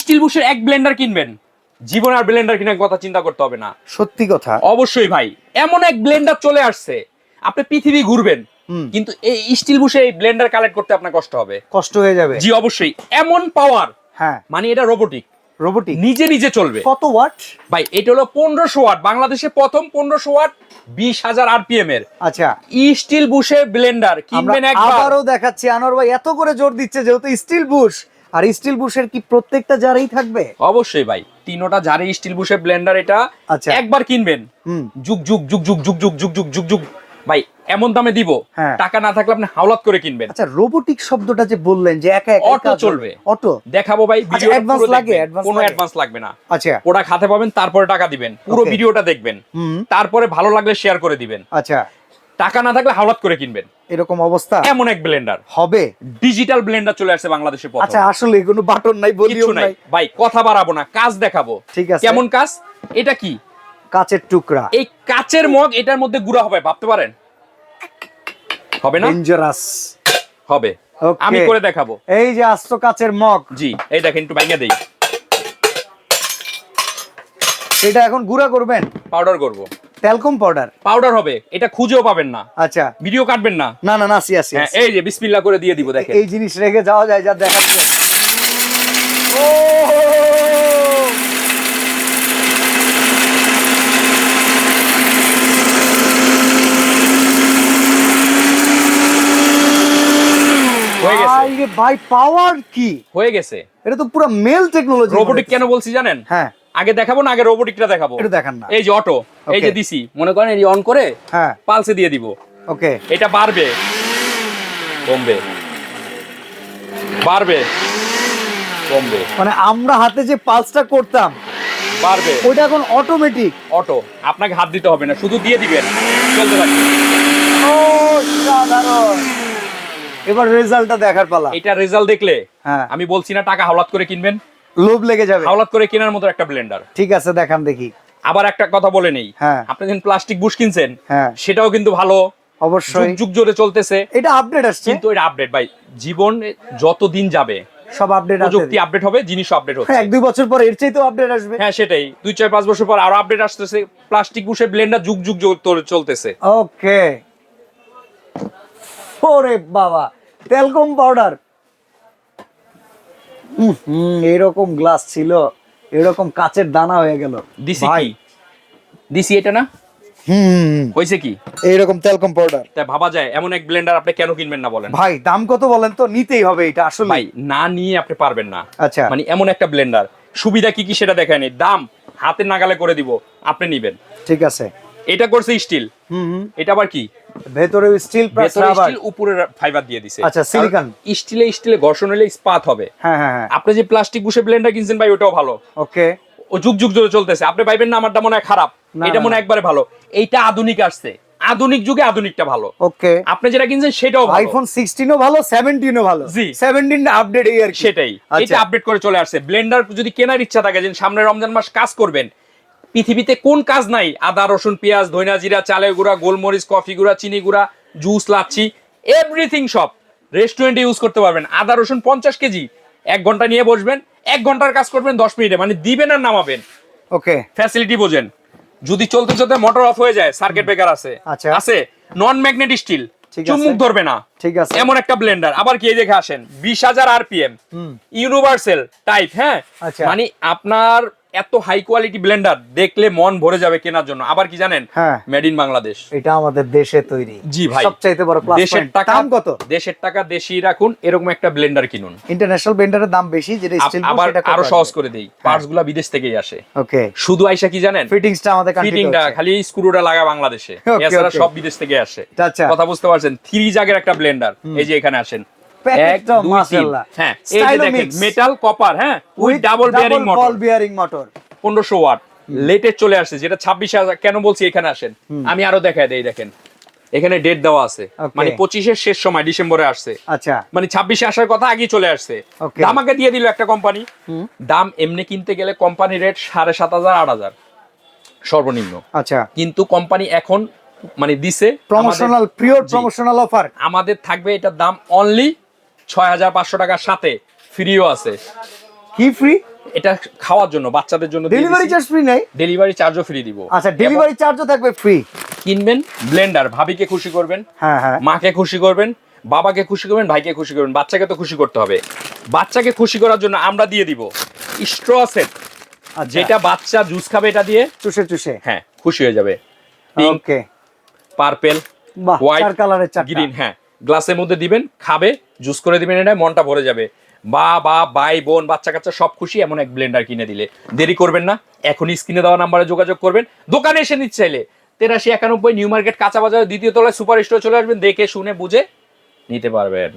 Still বুশের এক Blender কিনবেন। জীবন আর Blender কিনার কথা চিন্তা করতে হবে না। সত্যি কথা। অবশ্যই ভাই এমন এক ব্লেন্ডার চলে আসছে আপনি পৃথিবী ঘুরবেন কিন্তু এই স্টিল বুশে এই ব্লেন্ডার কালেক্ট করতে আপনার কষ্ট হবে। কষ্ট হয়ে যাবে। জি অবশ্যই। এমন পাওয়ার হ্যাঁ। মানে এটা রোবোটিক রোবোটিক নিজে নিজে চলবে। কত ওয়াট ভাই এটা হলো পনেরোশো ওয়াট বাংলাদেশে প্রথম পনেরোশো ওয়াট বিশ হাজার আরপিএম এর। আচ্ছা। স্টিল বুশে ব্লেন্ডার কিনবেন একবার। আবারও দেখাচ্ছি। আনোয়ার ভাই এত করে জোর দিচ্ছে যেহেতু স্টিল বুশ। আর স্টিল বুশের কি প্রত্যেকটা জারেই থাকবে? অবশ্যই ভাই তিনোটা জারে স্টিল বুশের ব্লেন্ডার এটা আচ্ছা। একবার কিনবেন। যুগ যুগ যুগ যুগ যুগ যুগ যুগ যুগ যুগ যুগ। ভাই এমন দামে দিব হ্যাঁ। টাকা না থাকলে আপনি হাওলাত করে কিনবেন। আচ্ছা রোবোটিক শব্দটা যে বললেন যে একা একা অটো চলবে। অটো দেখাবো ভাই আচ্ছা, advance পুরো লাগে। কোনো অ্যাডভান্স লাগবে না। আচ্ছা। প্রোডাক্ট হাতে পাবেন তারপরে টাকা দিবেন। পুরো ভিডিওটা দেখবেন। হুম। তারপরে ভালো লাগলে শেয়ার করে দিবেন। আচ্ছা। টাকা না থাকলে হাওলাত করে কিনবেন। এরকম অবস্থা? এমন এক ব্লেন্ডার হবে? ডিজিটাল ব্লেন্ডার চলে আসছে বাংলাদেশে আচ্ছা আসলে কোনো বাটন নাই বলিও কিছু নাই। ভাই কথা বাড়াবো না কাজ দেখাবো। ঠিক আছে। কেমন কাজ? এটা কি? কাচের টুকরা। এই কাচের মগ এটার মধ্যে গুড়া হবে ভাবতে পারেন? হবে না? ডেঞ্জারাস হবে। আমি করে দেখাবো। এই যে আস্ত কাচের মগ। জি এই দেখেন একটু ভাঙিয়ে দেই। এটা এখন গুঁড়া করবেন? পাউডার করব। তেলকম পাউডার পাউডার হবে এটা খুঁজেও পাবেন না। আচ্ছা। ভিডিও কাটবেন না। না না না আসি আসি হ্যাঁ এই যে বিসমিল্লাহ করে দিয়ে দিব দেখেন। এই জিনিস রেখে যাওয়া যায় যা ভাই ভাই পাওয়ার কি? হয়ে গেছে। এটা তো পুরো মেল টেকনোলজি রোবোটিক কেন বলছি জানেন? হ্যাঁ। আগে দেখাবো না আগে রোবোটিকটা দেখাবো? একটু দেখান না। এই যে অটো এই যে দিছি মনে করেন এই অন করে হ্যাঁ। পালসে দিয়ে দিব। ওকে এটা বাড়বে। কমবে। বাড়বে। কমবে। মানে আমরা হাতে যে পালসটা করতাম বাড়বে। ওইটা এখন অটোমেটিক অটো আপনাকে হাত দিতে হবে না শুধু দিয়ে দিবেন। চলতে থাকবে। ও সাধারণ। এবার রেজাল্টটা দেখার পালা। এটা রেজাল্ট দেখলে হ্যাঁ। আমি বলছি না টাকা হাওলাত করে কিনবেন। লোভ লেগে যাবে। হাওলাত করে কেনার মতো একটা ব্লেন্ডার ঠিক আছে দেখান দেখি। আবার একটা কথা বলে নেই। হ্যাঁ। আপনি যখন প্লাস্টিক বুশ কিনছেন হ্যাঁ। সেটাও কিন্তু ভালো। অবশ্যই। যুগ জোরে চলতেছে। এটা আপডেট আসছে। কিন্তু এটা আপডেট ভাই জীবন যত দিন যাবে সব আপডেট প্রযুক্তি আপডেট হবে জিনিস আপডেট হচ্ছে। এক দুই বছর পর এর চাইতেও আপডেট আসবে। হ্যাঁ সেটাই। দুই চার পাঁচ বছর পর আরও আপডেট আসতেছে। প্লাস্টিক বুশে ব্লেন্ডার যুগ যুগ যুগ চলতেছে। ওকে ওরে বাবা তেলকম পাউডার হুম। এরকম গ্লাস ছিল এরকম কাচের দানা হয়ে গেল। দিছি ভাই। দিছি এটা না? হুম হয়েছে কি? এইরকম তেলকম পাউডার তাই ভাবা যায় এমন এক ব্লেন্ডার আপনি কেন কিনবেন না বলেন? ভাই দাম কত বলেন তো? নিতেই হবে এটা আসলে। ভাই না নিয়ে আপনি পারবেন না। আচ্ছা। মানে এমন একটা ব্লেন্ডার সুবিধা কি কি সেটা দেখায়নি দাম হাতের নাগালে করে দিব আপনি নিবেন। ঠিক আছে। এটা করছে স্টিল হুম হুম। এটা আবার কি? ভেতরে স্টিল প্লাস রাবার স্টিল উপরে ফাইবার দিয়ে দিছে। আচ্ছা, silicon। স্টিলে স্টিলে ঘর্ষণ হলে ইস্পাত হবে। হ্যাঁ হ্যাঁ হ্যাঁ। আপনি যে প্লাস্টিক ব্লেন্ডার কিনছেন ভাই ওটাও ভালো। ওকে ও যুগ যুগ ধরে চলতেছে। আপনি না আমারটা মনে হয় খারাপ। এটা মনে একবারে ভালো। এইটা আধুনিক আসছে। আধুনিক যুগে আধুনিকটা ভালো। ওকে আপনি যেটা কিনছেন সেটাও ভালো। আইফোন সিক্সটিনও ভালো সেভেন্টিনও ভালো। জি। সেভেন্টিন আপডেট এই আর সেটাই। আচ্ছা। এটা আপডেট করে চলে আসছে। ব্লেন্ডার যদি কেনার ইচ্ছা থাকে যে সামনে রমজান মাস কাজ করবেন পৃথিবীতে কোন কাজ নাই? আদা রসুন পেঁয়াজ ধইনা জিরা চালের গুঁড়া গোলমরিচ কফি গুঁড়া চিনি গুঁড়া জুস লাচ্ছি এভরিথিং সব রেস্টুরেন্টে ইউজ করতে পারবেন। আদা রসুন পঞ্চাশ কেজি। এক ঘণ্টা নিয়ে বসবেন এক ঘণ্টার কাজ করবেন দশ মিনিটে মানে দিবেন আর নামাবেন। ওকে ফ্যাসিলিটি বোঝেন। যদি চলতে চলতে মোটর অফ হয়ে যায় সার্কিট ব্রেকার আছে। আচ্ছা। আছে? Non magnetic steel. চুমুক ধরবে না। ঠিক আছে। এমন একটা ব্লেন্ডার আবার কি এই দেখে আসেন? বিশ হাজার আরপিএম ইউনিভার্সাল টাইপ হ্যাঁ? আচ্ছা। মানে আপনার এত হাই কোয়ালিটি ব্লেন্ডার দেখলে মন ভরে যাবে কেনার জন্য। আবার কি জানেন? হ্যাঁ। মেড ইন বাংলাদেশ এটা আমাদের দেশে তৈরি। জি ভাই। সবচাইতে বড় দেশের টাকা দাম কত? দেশের টাকা দেশি রাখুন এরকম একটা ব্লেন্ডার কিনুন। ইন্টারন্যাশনাল ব্লেন্ডারের দাম বেশি যেটা স্টিল আবার আরও সহজ করে দেই। পার্টসগুলা বিদেশ থেকেই আসে। ওকে শুধু আইসা কি জানেন? ফিটিংসটা আমাদের ফিটিংটা খালি স্ক্রুটা লাগা বাংলাদেশে। এছাড়া সব বিদেশ থেকে আসে। আচ্ছা। কথা বুঝতে পারছেন? থ্রি জাগের একটা ব্লেন্ডার এই যে এখানে আসেন। মাশাআল্লাহ। হ্যাঁ এই যে দেখেন মেটাল কপার হ্যাঁ with double bearing motor bearing motor পনেরোশো ওয়াট। লেটেস্ট চলে আসছে যেটা ছাব্বিশ হাজার কেন বলছি এখানে আসেন? আমি আরও দেখাই দেই দেখেন। এখানে ডেট দেওয়া আছে. মানে পঁচিশের শেষ সময় ডিসেম্বরে আসছে। আচ্ছা। মানে ছাব্বিশে আসার কথা আগেই চলে আসছে. দামাকে দিয়ে দিল একটা কোম্পানি। দাম এমনি কিনতে গেলে কোম্পানি রেট সাড়ে সাত হাজার আট হাজার। সর্বনিম্ন। আচ্ছা। কিন্তু কোম্পানি এখন মানে দিছে প্রমোশনাল আমাদের- প্রমোশনাল অফার আমাদের থাকবে এটার দাম অনলি ছয় হাজার পাঁচশো টাকার সাথে ফ্রিও আছে। কি ফ্রি এটা খাওয়ার জন্য বাচ্চাদের জন্য ডেলিভারি চার্জ ফ্রি নাই? ডেলিভারি চার্জও ফ্রি দিব। আচ্ছা ডেলিভারি চার্জও থাকবে ফ্রি কিনবেন ব্লেন্ডার ভাবিকে খুশি করবেন হ্যাঁ হ্যাঁ। মাকে খুশি করবেন বাবাকে খুশি করবেন ভাইকে খুশি করবেন বাচ্চাকে তো খুশি করতে হবে। বাচ্চাকে খুশি করার জন্য আমরা দিয়ে দিব স্ট্র সেট আচ্ছা। যেটা বাচ্চা জুস খাবে এটা দিয়ে চুষে চুষে। হ্যাঁ খুশি হয়ে যাবে। ওকে পার্পেল বাহ হোয়াইট কালারের গ্রিন হ্যাঁ। গ্লাসের মধ্যে দিবেন খাবে জুস করে দিবেন এটা মনটা ভরে যাবে। বা বা, ভাই, বোন, বাচ্চা কাচ্চা সব খুশি, এমন এক ব্লেন্ডার কিনে দিলে। দেরি করবেন না, এখনই স্ক্রিনে দেওয়া নাম্বারে যোগাযোগ করবেন। দোকানে এসে নিচ্ছে চাইলে, তেরাশি একানব্বই নিউ মার্কেট কাঁচা বাজার দ্বিতীয় তলায় সুপার স্টোর চলে আসবেন, দেখে, শুনে, বুঝে নিতে পারবেন।